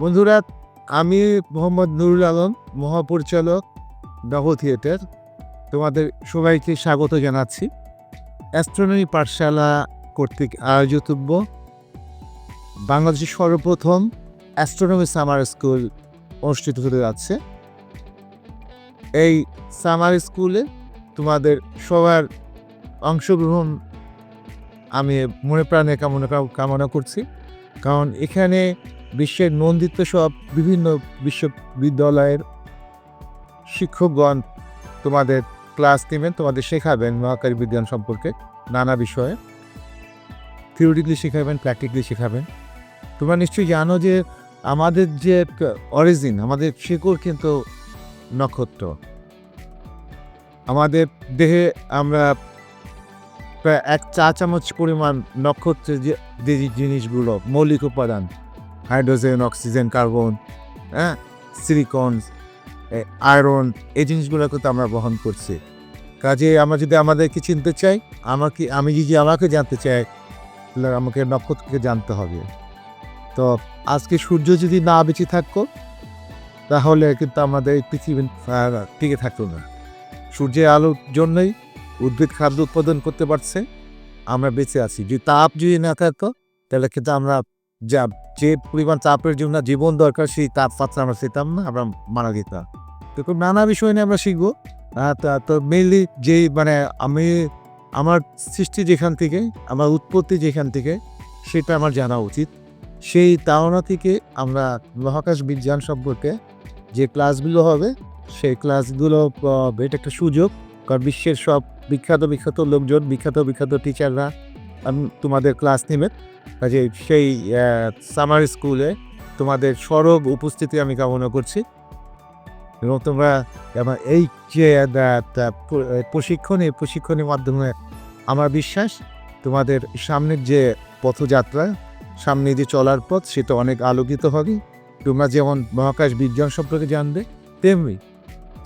বন্ধুরা, আমি মোহাম্মদ নুরুল আলম, মহাপরিচালক নভ থিয়েটার। তোমাদের সবাইকে স্বাগত জানাচ্ছি। অ্যাস্ট্রোনমি পাঠশালা কর্তৃক আয়োজিতব্য বাংলাদেশের সর্বপ্রথম অ্যাস্ট্রোনমি সামার স্কুল অনুষ্ঠিত হতে যাচ্ছে। এই সামার স্কুলে তোমাদের সবার অংশগ্রহণ আমি মনে প্রাণে কামনা কামনা করছি। কারণ এখানে বিশ্বের নন্দিত সব বিভিন্ন বিশ্ববিদ্যালয়ের শিক্ষকগণ তোমাদের ক্লাস নেবেন, তোমাদের শেখাবেন মহাকারী বিজ্ঞান সম্পর্কে নানা বিষয়ে। থিওরিটিক্যালি শেখাবেন, প্র্যাকটিক্যালি শেখাবেন। তোমরা নিশ্চয়ই জানো যে আমাদের যে অরিজিন, আমাদের শিকড় কিন্তু নক্ষত্র। আমাদের দেহে আমরা প্রায় এক চা চামচ পরিমাণ নক্ষত্রের যে জিনিসগুলো মৌলিক উপাদান হাইড্রোজেন, অক্সিজেন, কার্বন হ্যাঁ সিলিকন আয়রন, এই জিনিসগুলো কিন্তু আমরা বহন করছি। কাজে আমরা যদি আমাদেরকে চিনতে চাই, আমাকে, আমি যদি আমাকে জানতে চাই, তাহলে আমাকে নক্ষত্রকে জানতে হবে। তো আজকে সূর্য যদি না বেঁচে থাকতো, তাহলে কিন্তু আমাদের পৃথিবী টিকে থাকতো না। সূর্যের আলোর জন্যই উদ্ভিদ খাদ্য উৎপাদন করতে পারছে, আমরা বেঁচে আছি। যদি তাপ যদি না থাকতো, তাহলে কিন্তু আমরা যা যে পরিমাণ তাপের জন্য জীবন দরকার, সেই তাপমাত্রা আমরা পেতাম না, আমরা মারা যেতাম। তো নানা বিষয় নিয়ে আমরা শিখব। তা- মেনলি যেই মানে আমি, আমার সৃষ্টি যেখান থেকে, আমার উৎপত্তি যেখান থেকে, সেটা আমার জানা উচিত। সেই ধারণা থেকে আমরা মহাকাশ বিজ্ঞান সম্পর্কে যে ক্লাসগুলো হবে, সেই ক্লাসগুলো এটা একটা সুযোগ, কারণ বিশ্বের সব বিখ্যাত বিখ্যাত লোকজন, বিখ্যাত বিখ্যাত টিচাররা তোমাদের ক্লাস নেবেন কাজে সেই সামার স্কুলে তোমাদের সরব উপস্থিতি আমি কামনা করছি। এবং তোমরা আমার এই যে প্রশিক্ষণ এই প্রশিক্ষণের মাধ্যমে আমার বিশ্বাস, তোমাদের সামনের যে পথযাত্রা, সামনে যে চলার পথ, সেটা অনেক আলোকিত হবে। তোমরা যেমন মহাকাশ বিজ্ঞান সম্পর্কে জানবে, তেমনি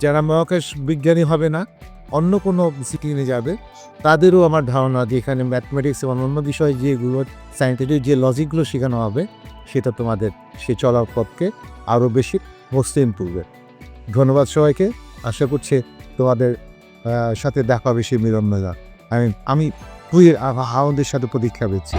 যারা মহাকাশ বিজ্ঞানী হবে না অন্য কোনো ডিসিপ্লিনে যাবে, তাদেরও আমার ধারণা যে এখানে ম্যাথমেটিক্স এবং অন্য বিষয়ে যেগুলো সাইন্টিফিক যে লজিকগুলো শেখানো হবে, সেটা তোমাদের সে চলার পথকে আরও বেশি মসৃণ তুলবে ধন্যবাদ সবাইকে, আশা করছি তোমাদের সাথে দেখা বেশি মিলন মেলা আমি আমি খুবই আ- আনন্দের সাথে প্রতীক্ষা পেয়েছি।